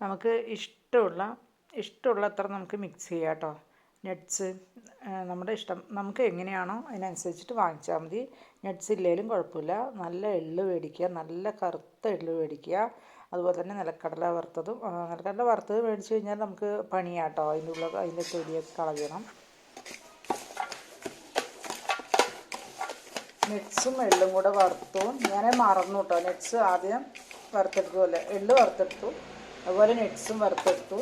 നമുക്ക് ഇഷ്ടമുള്ള ഇഷ്ടമുള്ള അത്ര നമുക്ക് മിക്സ് ചെയ്യാം കേട്ടോ നട്ട്സ് നമ്മുടെ ഇഷ്ടം നമുക്ക് എങ്ങനെയാണോ അതിനനുസരിച്ചിട്ട് വാങ്ങിച്ചാൽ മതി. നട്ട്സ് ഇല്ലെങ്കിലും കുഴപ്പമില്ല. നല്ല എള്ള് മേടിക്കുക നല്ല കറുത്ത എള്ള് മേടിക്കുക. അതുപോലെ തന്നെ നിലക്കടല വറുത്തതും നിലക്കടല വറുത്തത് മേടിച്ച് കഴിഞ്ഞാൽ നമുക്ക് പണിയാട്ടോ അതിന്റെ ഉള്ള അതിന്റെ തൊലിയൊക്കെ കളയണം. നെറ്റ്സും എള്ളും കൂടെ വറുത്തും. ഞാൻ മറന്നു കേട്ടോ നെറ്റ്സ് ആദ്യം വറുത്തെടുത്തു അല്ലേ എള്ള് വറുത്തെടുത്തു. അതുപോലെ നെറ്റ്സും വറുത്തെടുത്തു.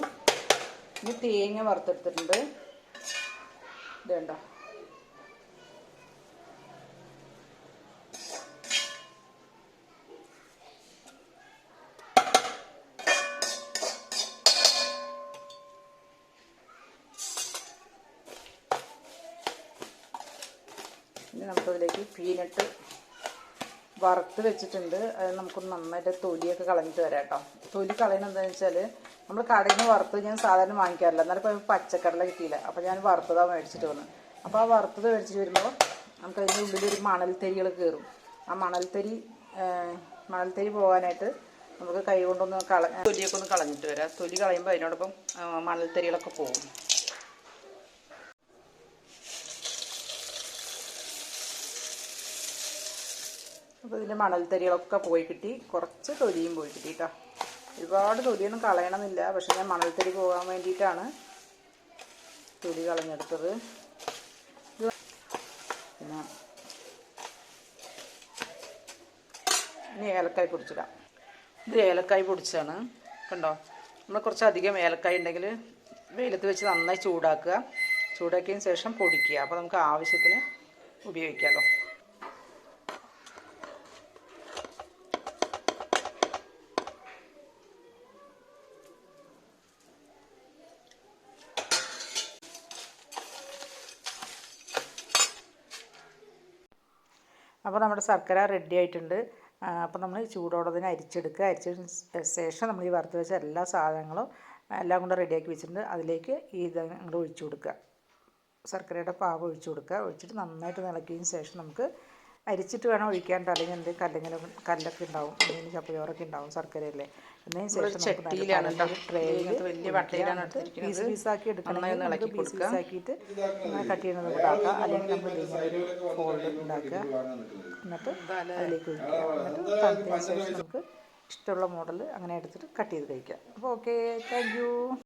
ഇനി തേങ്ങ വറുത്തെടുത്തിട്ടുണ്ട്. ഇതേണ്ട ഇനി നമുക്കതിലേക്ക് പീനട്ട് വറുത്ത് വെച്ചിട്ടുണ്ട്. അത് നമുക്ക് നന്നായിട്ട് തൊലിയൊക്കെ കളഞ്ഞിട്ട് വരാം കേട്ടോ. തൊലി കളയുന്നത് വെച്ചാൽ നമ്മൾ കടയിൽ നിന്ന് വറുത്ത് ഞാൻ സാധാരണ വാങ്ങിക്കാറില്ല. എന്നാലും ഇപ്പോൾ പച്ചക്കടല കിട്ടിയില്ല. അപ്പോൾ ഞാൻ വറുത്തതാണ് മേടിച്ചിട്ട് വന്നത് അപ്പോൾ ആ വറുത്തത് മേടിച്ചിട്ട് വരുമ്പോൾ നമുക്ക് അതിന്റെ ഒരു മണൽത്തരികൾ കയറും ആ മണൽത്തരി മണൽത്തരി പോകാനായിട്ട് നമുക്ക് കൈ കൊണ്ടൊന്ന് കള തൊലിയൊക്കെ ഒന്ന് കളഞ്ഞിട്ട് വരാം. തൊലി കളയുമ്പോൾ അതിനോടൊപ്പം മണൽത്തരികളൊക്കെ പോകും. അപ്പോൾ ഇതിന്റെ മണൽത്തരികളൊക്കെ പോയി കിട്ടി. കുറച്ച് തൊലിയും പോയി കിട്ടി കേട്ടോ ഒരുപാട് തൊലിയൊന്നും കളയണമെന്നില്ല. പക്ഷെ ഞാൻ മണൽത്തരി പോകാൻ വേണ്ടിയിട്ടാണ് തൊലി കളഞ്ഞെടുത്തത്. പിന്നെ ഇനി ഏലക്കായ് പൊടിച്ചിടാം. ഇത് ഏലക്കായ് പൊടിച്ചാണ്. കണ്ടോ? നമ്മൾ കുറച്ചധികം ഏലക്കായ് ഉണ്ടെങ്കിൽ വെയിലത്ത് വെച്ച് നന്നായി ചൂടാക്കുക. ചൂടാക്കിയതിന് ശേഷം പൊടിക്കുക. അപ്പോൾ നമുക്ക് ആവശ്യത്തിന് ഉപയോഗിക്കാമല്ലോ അപ്പോൾ നമ്മുടെ ശർക്കര റെഡി ആയിട്ടുണ്ട്. അപ്പോൾ നമ്മൾ ചൂടോടെ തന്നെ അരിച്ചെടുക്കുക. അരിച്ചതിന് ശേഷം നമ്മൾ ഈ വറുത്ത് വെച്ച എല്ലാ സാധനങ്ങളും എല്ലാം കൂടെ റെഡിയാക്കി വെച്ചിട്ടുണ്ട്. അതിലേക്ക് ഈ ഇത് അങ്ങോട്ട് ഒഴിച്ചു കൊടുക്കുക. ശർക്കരയുടെ പാവ് ഒഴിച്ചു കൊടുക്കുക. ഒഴിച്ചിട്ട് നന്നായിട്ട് ഇളക്കിയതിന് ശേഷം നമുക്ക് അരിച്ചിട്ട് വേണം ഒഴിക്കാൻ ട്ടോ. അല്ലെങ്കിൽ എന്തെങ്കിലും കല്ലെങ്കിലും കല്ലൊക്കെ ഉണ്ടാവും അല്ലെങ്കിൽ ചപ്പയോറൊക്കെ ഉണ്ടാവും ശർക്കരയല്ലേ എന്നതിന് ശേഷം. ട്രേയിൽ. പീസ് പീസാക്കി എടുക്കണമെങ്കിൽ നമുക്ക് പീസ്. പീസാക്കിയിട്ട് കട്ട് ചെയ്യുന്നത് അല്ലെങ്കിൽ നമ്മൾ ഫോൾഡ് ഉണ്ടാക്കുക എന്നിട്ട് അതിലേക്ക് ഒഴിക്കുക എന്നിട്ട് തണുത്തതിന് ശേഷം നമുക്ക് ഇഷ്ടമുള്ള മോഡൽ അങ്ങനെ എടുത്തിട്ട് കട്ട് ചെയ്ത് കഴിക്കാം അപ്പോൾ ഓക്കെ താങ്ക് യു